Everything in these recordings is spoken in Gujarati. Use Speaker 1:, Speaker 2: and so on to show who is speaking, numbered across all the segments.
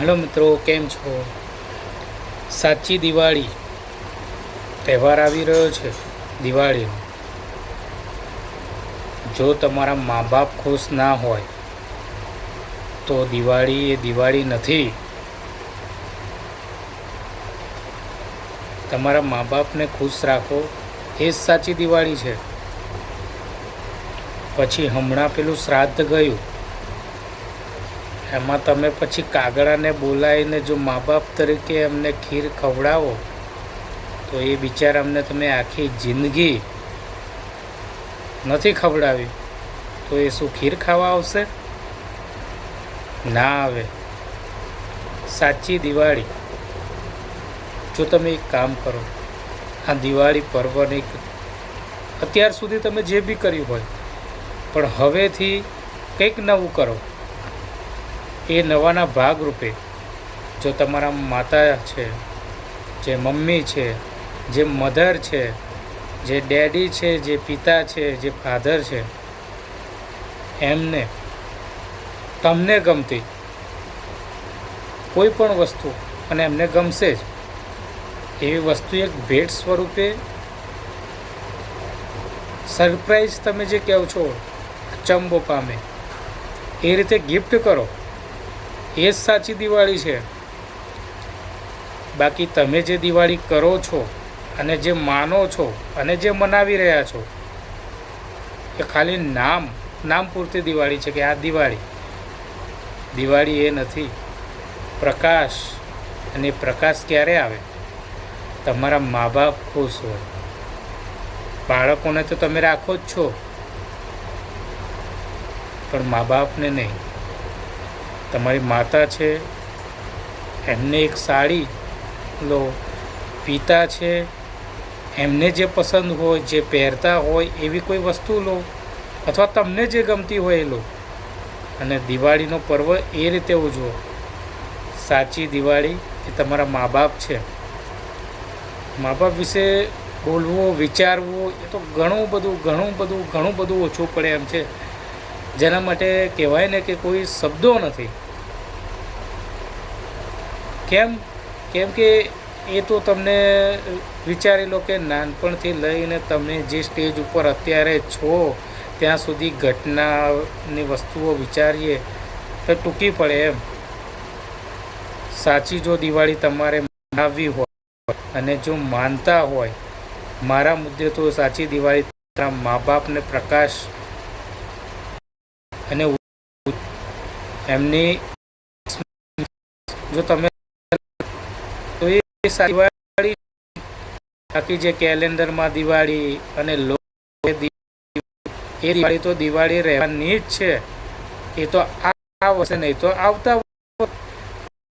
Speaker 1: હેલો મિત્રો, કેમ છો? સાચી દિવાળી તહેવાર આવી રહ્યો છે, દિવાળીનો. જો તમારા મા બાપ ખુશ ના હોય, તો દિવાળી એ દિવાળી નથી. તમારા મા બાપને ખુશ રાખો, એ જ સાચી દિવાળી છે. પછી હમણાં પેલું શ્રાદ્ધ ગયું. એમાં તમે પછી કાગડાને બોલાવીને જો મા બાપ તરીકે એમને ખીર ખવડાવો, તો એ બિચારા અમને તમે આખી જિંદગી નથી ખવડાવી. તો એ શું ખીર ખાવા આવશે? ના આવે. સાચી દિવાળી. જો તમે એક કામ કરો, આ દિવાળી પર્વની અત્યાર સુધી તમે જે બી કર્યું હોય, પણ હવેથી કંઈક નવું કરો. એ નવાના ભાગરૂપે જો તમારા માતા છે, જે મમ્મી છે, જે મધર છે, જે ડેડી છે, જે પિતા છે, જે ફાધર છે, એમને તમને ગમતી કોઈ પણ વસ્તુ અને એમને ગમશે જ. એવી વસ્તુ એક ભેટ સ્વરૂપે સરપ્રાઈઝ તમે જે કહો છો, ચંબો પામે, એ રીતે ગિફ્ટ કરો. એ જ સાચી દિવાળી છે. બાકી તમે જે દિવાળી કરો છો અને જે માનો છો અને જે મનાવી રહ્યા છો, એ ખાલી નામ નામ પૂરતી દિવાળી છે કે આ દિવાળી. દિવાળી એ નથી, પ્રકાશ અને પ્રકાશ ક્યારે આવે? તમારા મા બાપ ખુશ હોય. બાળકોને તો તમે રાખો જ છો. પણ મા બાપને નહીં. તમારી માતા છે, એમને એક સાડી લો, પિતા છે, એમને જે પસંદ હોય, જે પહેરતા હોય, એવી કોઈ વસ્તુ લો, અથવા તમને જે ગમતી હોય એ લો. અને દિવાળીનો પર્વ એ રીતે ઉજવો. સાચી દિવાળી એ તમારા મા બાપ છે. મા બાપ વિશે બોલવું, વિચારવું, એ તો ઘણું બધું ઘણું બધું ઘણું બધું ઓછું પડે એમ છે. જેના માટે કહેવાય ને કે કોઈ શબ્દો નથી. કેમ? કેમ કે એ તો તમને વિચારી લો કે નાનપણથી લઈને તમે જે સ્ટેજ ઉપર અત્યારે છો, ત્યાં સુધી ઘટનાની વસ્તુઓ વિચારીએ તો ટૂંકી પડે એમ. સાચી જો દિવાળી તમારે મનાવવી હોય અને જો માનતા હોય, મારા મુદ્દે તો સાચી દિવાળી તમારા મા બાપને પ્રકાશ અને એમની જો તમે દિવાળી બાકી જે કેલેન્ડરમાં દિવાળી અને એ દિવાળી તો દિવાળી રહેવાની જ છે. એ તો આ વર્ષે નહીં તો આવતા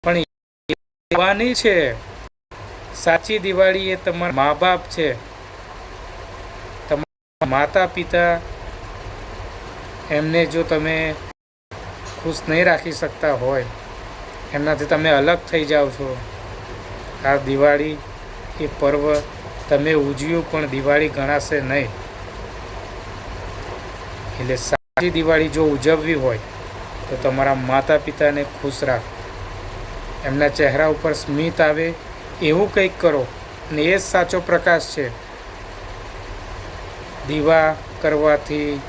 Speaker 1: પણ રહેવાની છે. સાચી દિવાળી એ તમારા મા બાપ છે. તમારા માતા પિતા એમને જો તમે ખુશ નહીં રાખી શકતા હોય, એમનાથી તમે અલગ થઈ જાઓ છો. આ દિવાળી એ પર્વ તમે ઉજવ્યું પણ દિવાળી ગણાશે નહીં. એટલે સાચી દિવાળી જો ઉજવવી હોય, તો તમારા માતા પિતાને ખુશ રાખ. એમના ચહેરા ઉપર સ્મિત આવે, એવું કંઈક કરો ને એ જ સાચો પ્રકાશ છે. દીવા કરવાથી,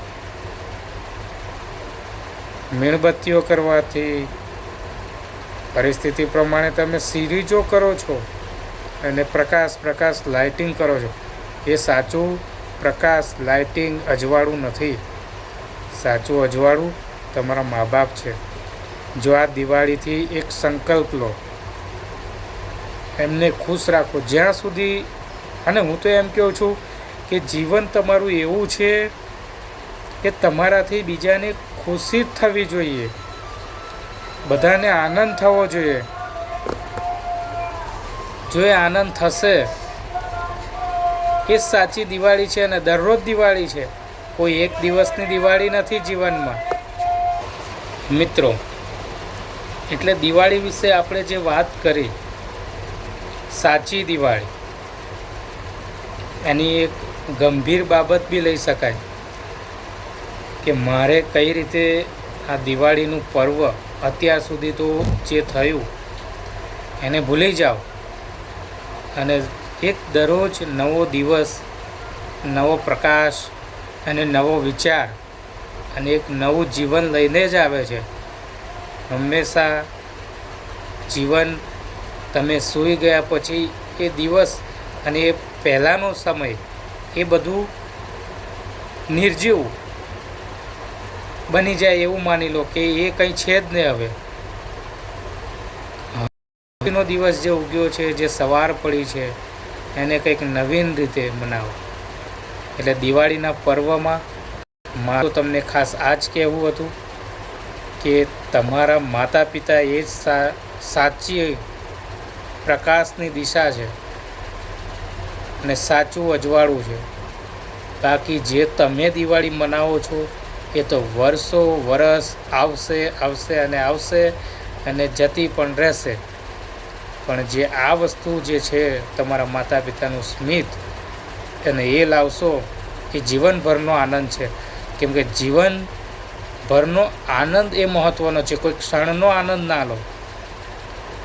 Speaker 1: મીણબત્તીઓ કરવાથી પરિસ્થિતિ પ્રમાણે તમે સિરીજો કરો છો અને પ્રકાશ પ્રકાશ લાઇટિંગ કરો છો, એ સાચું પ્રકાશ, લાઇટિંગ અજવાળું નથી. સાચું અજવાળું તમારા મા બાપ છે. જો આ દિવાળીથી એક સંકલ્પ લો. એમને ખુશ રાખો. જ્યાં સુધી, અને હું તો એમ કહું છું કે જીવન તમારું એવું છે કે તમારાથી બીજાને ખુશી જ થવી જોઈએ. બધાને આનંદ થવો જોઈએ. જો એ આનંદ થશે એ સાચી દિવાળી છે અને દરરોજ દિવાળી છે, કોઈ એક દિવસની દિવાળી નથી જીવનમાં. મિત્રો, એટલે દિવાળી વિશે આપણે જે વાત કરી, સાચી દિવાળી, એની એક ગંભીર બાબત બી લઈ શકાય કે મારે કઈ રીતે આ દિવાળીનું પર્વ અત્યાર સુધી તો જે થયું, એને ભૂલી જાઓ. અને એક દરરોજ નવો દિવસ, નવો પ્રકાશ અને નવો વિચાર અને એક નવું જીવન લઈને જ આવે છે. હંમેશા જીવન તમે સૂઈ ગયા પછી એ દિવસ અને એ પહેલાંનો સમય એ બધું નિર્જીવ બની જાય એવું માની લો કે એ કંઈ છે જ નહીં હવે. નો દિવસ જે ઉગ્યો છે, જે સવાર પડી છે, એને કંઈક નવીન રીતે મનાવો. એટલે દિવાળીના પર્વમાં મારું તમને ખાસ આ જ કહેવું હતું કે તમારા માતા પિતા એ જ સાચી પ્રકાશની દિશા છે અને સાચું અજવાળું છે. બાકી જે તમે દિવાળી મનાવો છો એ તો વર્ષો, વરસ આવશે આવશે અને આવશે અને જતી પણ રહેશે. પણ જે આ વસ્તુ જે છે તમારા માતા પિતાનું સ્મિત અને એ લાવશો, એ જીવનભરનો આનંદ છે. કેમ કે જીવનભરનો આનંદ એ મહત્ત્વનો છે. કોઈ ક્ષણનો આનંદ ના લો.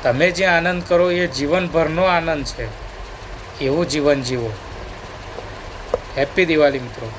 Speaker 1: તમે જે આનંદ કરો એ જીવનભરનો આનંદ છે. એવું જીવન જીવો. હેપી દિવાળી મિત્રો.